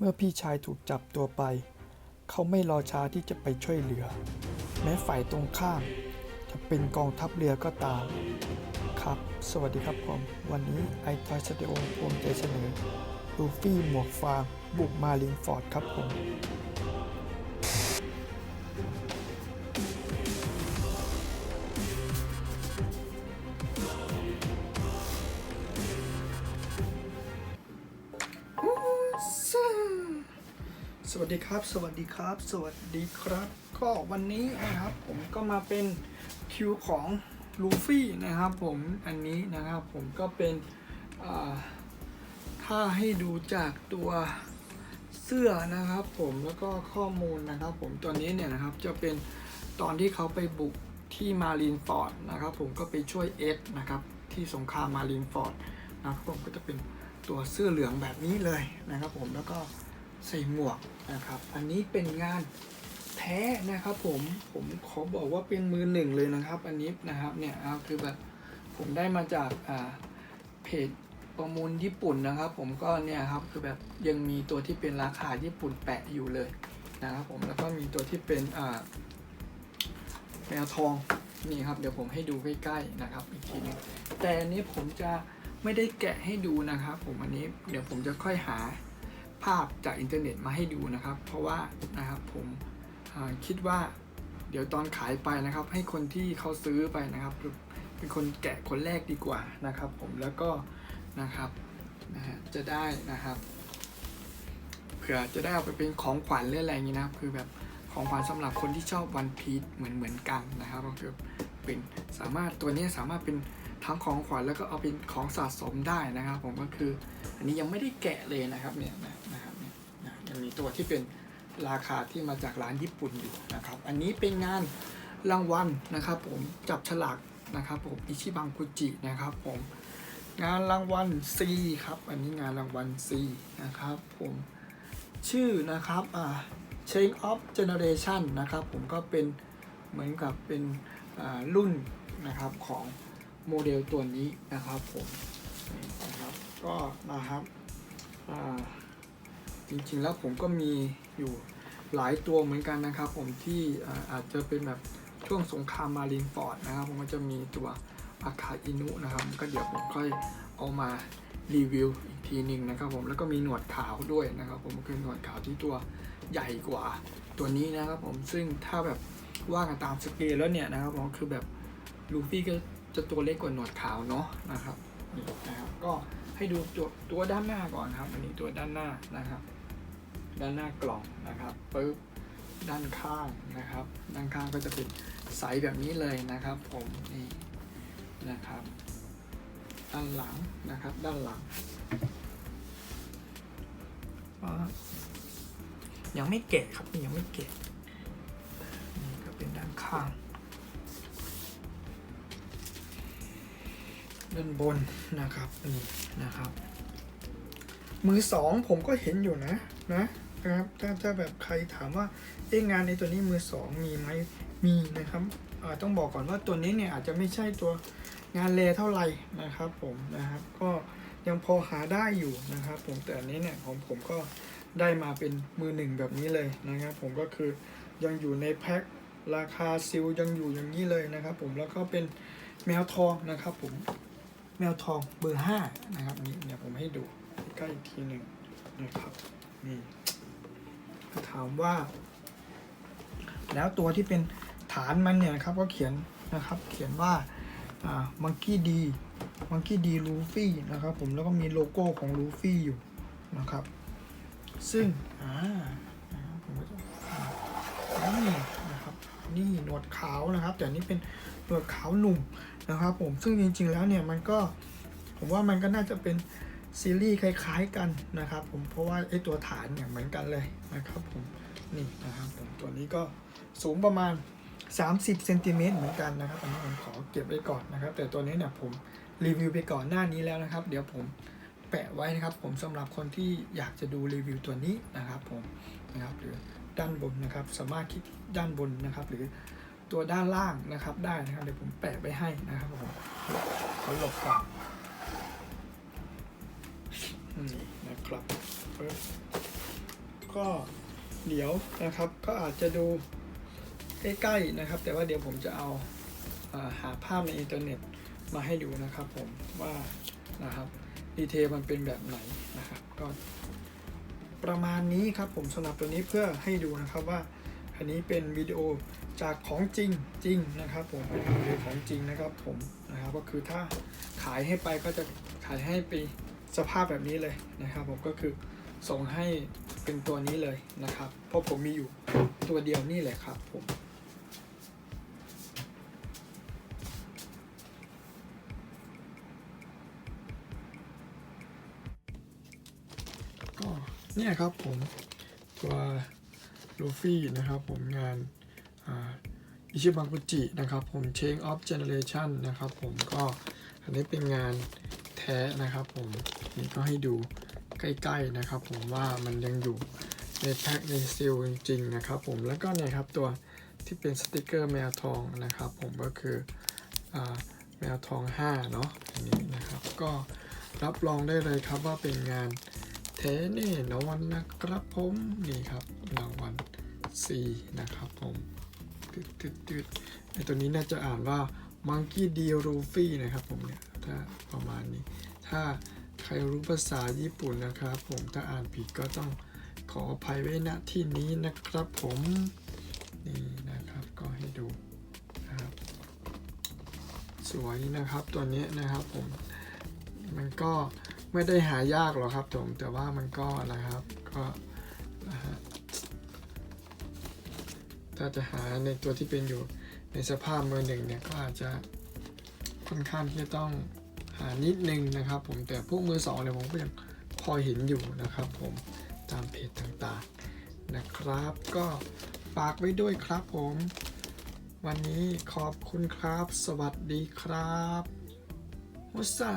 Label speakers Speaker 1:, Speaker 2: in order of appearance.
Speaker 1: เมื่อพี่ชายถูกจับตัวไป เขาไม่รอช้าที่จะไปช่วยเหลือ แม้ฝ่ายตรงข้าม จะเป็นกองทัพเรือก็ตาม ครับ สวัสดีครับผม วันนี้ไอทอยสตูดิโอภูมิใจเสนอลูฟี่หมวกฟางบุกมาลินฟอร์ดครับผมส สวัสดีครับ สวัสดีครับ สวัสดีครับ ก็วันนี้นะครับผมก็มาเป็นคิวของลูฟี่นะครับผมอันนี้นะครับผมก็เป็นอ่าถ้าให้ดูจากตัวเสื้อนะครับผมแล้วก็ข้อมูลนะครับผมตัวนี้เนี่ยนะครับจะเป็นตอนที่เขาไปบุกที่มารีนฟอร์ดนะครับผมก็ไปช่วยเอสนะครับที่สงครามมารีนฟอร์ดนะครับผมก็จะเป็นตัวเสื้อเหลืองแบบนี้เลยนะครับผมแล้วก็ ใส่หมวกนะครับ อันนี้เป็นงานแท้นะครับผมผมขอบอกว่าเป็นมือหนึ่งเลยนะครับ อันนี้นะครับเนี่ยเอาคือแบบผมได้มาจากอ่าเพจประมูลญี่ปุ่นนะครับ ผมก็เนี่ยครับคือแบบยังมีตัวที่เป็นราคาญี่ปุ่นแปะอยู่เลยนะครับผมแล้วก็มีตัวที่เป็นอ่าแมวทองนี่ครับเดี๋ยวผมให้ดูใกล้ๆนะครับอีกทีหนึงแต่อันนี้ผมจะไม่ได้แกะให้ดูนะครับ ผมอันนี้เดี๋ยวผมจะค่อยหา ภาพจากอินเทอร์เน็ตมาให้ดูนะครับ เพราะว่านะครับผมคิดว่าเดี๋ยวตอนขายไปนะครับ ให้คนที่เขาซื้อไปนะครับ เป็นคนแกะคนแรกดีกว่านะครับ ผมแล้วก็นะครับนะฮะจะได้นะครับเผื่อจะได้เอาไปเป็นของขวัญหรืออะไรอย่างนี้นะคือแบบของขวัญสำหรับคนที่ชอบวันพีชเหมือนเหมือนกันนะครับก็คือเป็นสามารถตัวนี้สามารถเป็นทั้งของขวัญแล้วก็เอาเป็นของสะสมได้นะครับ ผมก็คือ อันนี้ยังไม่ได้แกะเลยนะครับเนี่ยนะนะครับเนี่ยนะยังมีตัวที่เป็นราคาที่มาจากร้านญี่ปุ่นอยู่นะครับ อันนี้เป็นงานรางวัลนะครับผมจับฉลากนะครับผมอิชิบังกุจินะครับผมงานรางวัล C ครับ อันนี้งานรางวัล C นะครับผมชื่อนะครับอ่า Chain of Generation นะครับผมก็เป็นเหมือนกับเป็นอ่ารุ่นนะครับของโมเดลตัวนี้นะครับผม ก็นะครับอ่าจริงๆแล้วผมก็มีอยู่หลายตัวเหมือนกันนะครับ ผมที่อาอาจจะเป็นแบบช่วงสงครามมารินฟอร์ดนะครับ ผมก็จะมีตัวอาคาอินุนะครับ ก็เดี๋ยวผมค่อยเอามารีวิวอีกทีหนึ่งนะครับผมแล้วก็มีหนวดขาวด้วยนะครับ ผมก็คือหนวดขาวที่ตัวใหญ่กว่าตัวนี้นะครับผมซึ่งถ้าแบบว่ากันตามสเกลแล้วเนี่ยนะครับผมคือแบบลูฟี่ก็จะตัวเล็กกว่าหนวดขาวเนาะนะครับนี่นะครับก็ ให้ดูตัวตัวด้านหน้าก่อนครับอันนี้ตัวด้านหน้านะครับ ด้านหน้ากล่องนะครับปึ๊บด้านข้างนะครับ ด้านข้างก็จะเป็นใสแบบนี้เลยนะครับ ผมนี่นะครับ ด้านหลังนะครับ ด้านหลังยังไม่แกะครับยังไม่แกะนี่ก็เป็นด้านข้าง ด้านบนนะครับนี่นะครับ มือสองผมก็เห็นอยู่นะนะนะครับถ้าถ้าแบบใครถามว่าเอ๊ะงานในตัวนี้มือสองมีไหมมีนะครับต้องบอกก่อนว่าตัวนี้เนี่ยอาจจะไม่ใช่ตัวงานเลเท่าไหร่นะครับผมนะครับก็ยังพอหาได้อยู่นะครับผมแต่อันนี้เนี่ยของผมก็ได้มาเป็นมือหนึ่งแบบนี้เลยนะครับผมก็คือยังอยู่ในแพ็คราคาซิลยังอยู่อย่างนี้เลยนะครับผมแล้วก็เป็นแมวทองนะครับผม แมวทองเบอร์ห้านะครับนี่เดี๋ยผมให้ดูใกล้อีกทีหนึ่งนะครับนี่ถามว่า แล้วตัวที่เป็นฐานมันเนี่ยนะครับก็เขียนนะครับเขียนว่าอ่ามังกี้ดีมังกี้ดีลูฟี่นะครับผมแล้วก็มีโลโก้ของลูฟี่อยู่นะครับ ซึ่งอ่าผมก็จะอ่ นี่หนวดขาวนะครับ แต่นี้เป็นหนวดขาวหนุ่มนะครับ ผมซึ่งจริง ๆ แล้วเนี่ยมันก็ผมว่ามันก็น่าจะเป็นซีรีส์คล้ายๆกันนะครับ ผมเพราะว่าไอตัวฐานเนี่ยเหมือนกันเลยนะครับผมนี่นะครับผมตัวนี้ก็สูงประมาณ 30เซนติเมตรเหมือนกันนะครับอันนี้ผมขอเก็บไว้ก่อนนะครับ แต่ตัวนี้เนี่ยผมรีวิวไปก่อนหน้านี้แล้วนะครับ เดี๋ยวผมแปะไว้นะครับ ผมสำหรับคนที่อยากจะดูรีวิวตัวนี้นะครับ ผมนะครับหรือ ด้านบนนะครับ สามารถคลิกด้านบนนะครับ หรือตัวด้านล่างนะครับได้นะครับ เดี๋ยวผมแปะไว้ให้นะครับผมขอหลบก่อนนี่นะครับก็เดี๋ยวนะครับก็อาจจะดูใกล้ๆนะครับ แต่ว่าเดี๋ยวผมจะเอาอาหาภาพในอินเทอร์เน็ตมาให้ดูนะครับผมว่านะครับดีเทลมันเป็นแบบไหนนะครับ ก็ ประมาณนี้ครับผมสำหรับตัวนี้เพื่อให้ดูนะครับว่า อันนี้เป็นวิดีโอจากของจริงจริงนะครับ ผมเป็นวิดีโอของจริงนะครับผมนะครับก็คือถ้าขายให้ไปก็จะขายให้ไปสภาพแบบนี้เลยนะครับ ผมก็คือส่งให้เป็นตัวนี้เลยนะครับ เพราะผมมีอยู่ตัวเดียวนี่แหละครับผม เนี่ยครับผมตัวลูฟี่นะครับผมงานอิชิบังกุจินะครับผม Change of Generation นะครับผมก็อันนี้เป็นงานแท้นะครับผมนี่ก็ให้ดูใกล้ ๆนะครับผมว่ามันยังอยู่ในแพ็คในซีลจริงๆนะครับผมแล้วก็เนี่ยครับตัวที่เป็นสติกเกอร์แมวทองนะครับผมก็คืออแมวทอง5เนาะอันนี้นะครับก็รับรองได้เลยครับว่าเป็นงาน เทแน่นอนนะครับผมนี่ครับรางวัล C นะครับผมตึดตึดตึดไอตัวนี้น่าจะอ่านว่า Monkey D. Luffy นะครับผมเนี่ยถ้าประมาณนี้ ถ้าใครรู้ภาษาญี่ปุ่นนะครับผมถ้าอ่านผิดก็ต้องขออภัยไว้ณที่นี้นะครับผมนี่นะครับก็ให้ดูนะครับสวยนะครับตัวนี้นะครับผมมันก็ ไม่ได้หายากหรอกครับผม แต่ว่ามันก็นะครับ ก็นะฮะถ้าจะหาในตัวที่เป็นอยู่ในสภาพมือหนึ่งเนี่ยก็อาจจะค่อนข้างที่จะต้องหานิดนึงนะครับ ผมแต่พวกมือสองเนี่ยผมก็ยังพอเห็นอยู่นะครับ ผมตามเพจต่างๆนะครับ ก็ฝากไว้ด้วยครับผม วันนี้ขอบคุณครับ สวัสดีครับมุสา